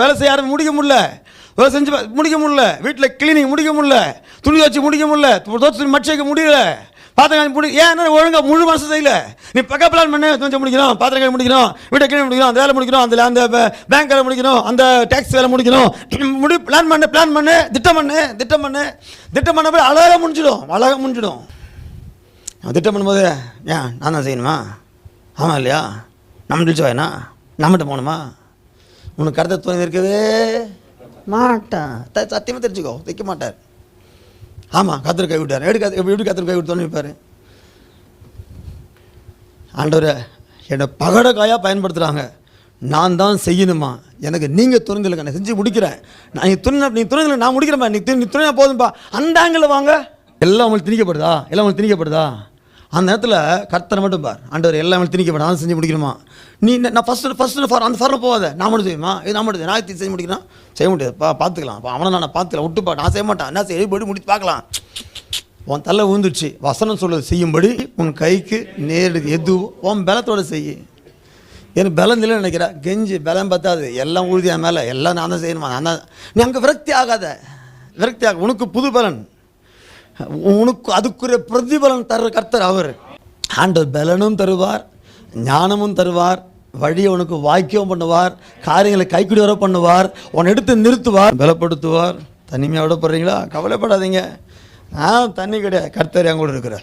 வேலை செய்ய ஆரம்பி முடிக்க முடியல. வேலை செஞ்சு முடிக்க முடியல. வீட்டில் கிளீனிங் முடிக்க முடியல. துணி வச்சு முடிக்க முடியல. தோற்று துணி மடிச்சு வைக்க முடியல. பாத்திரம் முடி ஏன் ஒழுங்காக முழு மனசு செய்யல? நீ பக்க பிளான் பண்ணு. கொஞ்சம் முடிக்கணும் பாத்திரம் கழுவி முடிக்கணும் வீட்டை கிளீன் முடிக்கணும் அந்த வேலை முடிக்கணும் அந்த அந்த பேங்க் வேலை முடிக்கணும் அந்த டேக்ஸ் வேலை முடிக்கணும். முடி பிளான் பண்ணு பிளான் பண்ணு திட்டம் பண்ணு திட்டம் பண்ணு. திட்டம் பண்ண போய் அழகாக முடிஞ்சிடும் அழகாக முடிஞ்சிடும். திட்டம் பண்ணும்போது ஏன் நான் தான் செய்யணுமா? ஆமாம் இல்லையா? நம்ம நினச்சி வாயினா நம்மகிட்ட போகணுமா? உனக்கு கருத்தை துணை இருக்கவே மாட்டான் த- சத்தியமா தெரிஞ்சுக்கோ. வைக்க மாட்டார். ஆமாம் கத்திர கை விட்டார். எப்படி கத்து எப்படி கத்திர கை விட்டோன்னு இருப்பார் ஆண்டவரை என்னை பகட காயாக பயன்படுத்துகிறாங்க நான் தான் செய்யணுமா? எனக்கு நீங்கள் துணிந்தலுங்க நான் செஞ்சு முடிக்கிறேன். நான் நீ துணி நீ துணிந்தல நான் முடிக்கிறேன்ப்பா நீ துணி போதும்பா. அந்த ஆங்கிளில் வாங்க. எல்லாம் உங்களுக்கு திணிக்கப்படுதா? எல்லாம் உங்களுக்கு திணிக்கப்படுதா? அந்த நேரத்தில் கர்த்தனை மட்டும் பார். ஆண்டவர் எல்லாம் திணிக்கப்படும் நான் செஞ்சு முடிக்கணுமா? நீ என்ன- நான் ஃபஸ்ட்டு ஃபஸ்ட்டு ஃபார் அந்த ஃபாரில் போகாத. நான் மட்டும் செய்யுமா இது நான் மட்டும் நான் செஞ்சு செய்ய செய்ய முடியாது. பா பார்த்துக்கலாம் அப்போ அவனை நான் பார்த்துக்கலாம் விட்டுப்பா நான் செய்ய மாட்டேன். என்ன செய்ய போய் முடித்து பார்க்கலாம் உன் தலை விழுந்துச்சு வசனம் சொல்றது செய்யும்படி உன் கைக்கு நேரடி எதுவும் உன் பலத்தோட செய்யு. எனக்கு பலம் இல்லைன்னு நினைக்கிறேன் கெஞ்சி பலம் பத்தாது. எல்லாம் உறுதியாக மேலே. எல்லாம் நான் தான் செய்யணுமா? நான் தான் நீ அங்கே விரக்தி ஆகாத. விரக்தி ஆக உனக்கு புது பலன். உனக்கு அதுக்குரிய பிரதிபலன் தர்ற கர்த்தர் அவர். ஆண்டவர் பலனும் தருவார் ஞானமும் தருவார் வழியை உனக்கு வாக்கியம் பண்ணுவார் காரியங்களை கைக்குடி வர பண்ணுவார் உன்னை எடுத்து நிறுத்துவார் பலப்படுத்துவார். தனிமையாக விட போகிறீங்களா கவலைப்படாதீங்க. ஆ தண்ணி கிடையாது. கர்த்தர் என் கூட இருக்கிறார்.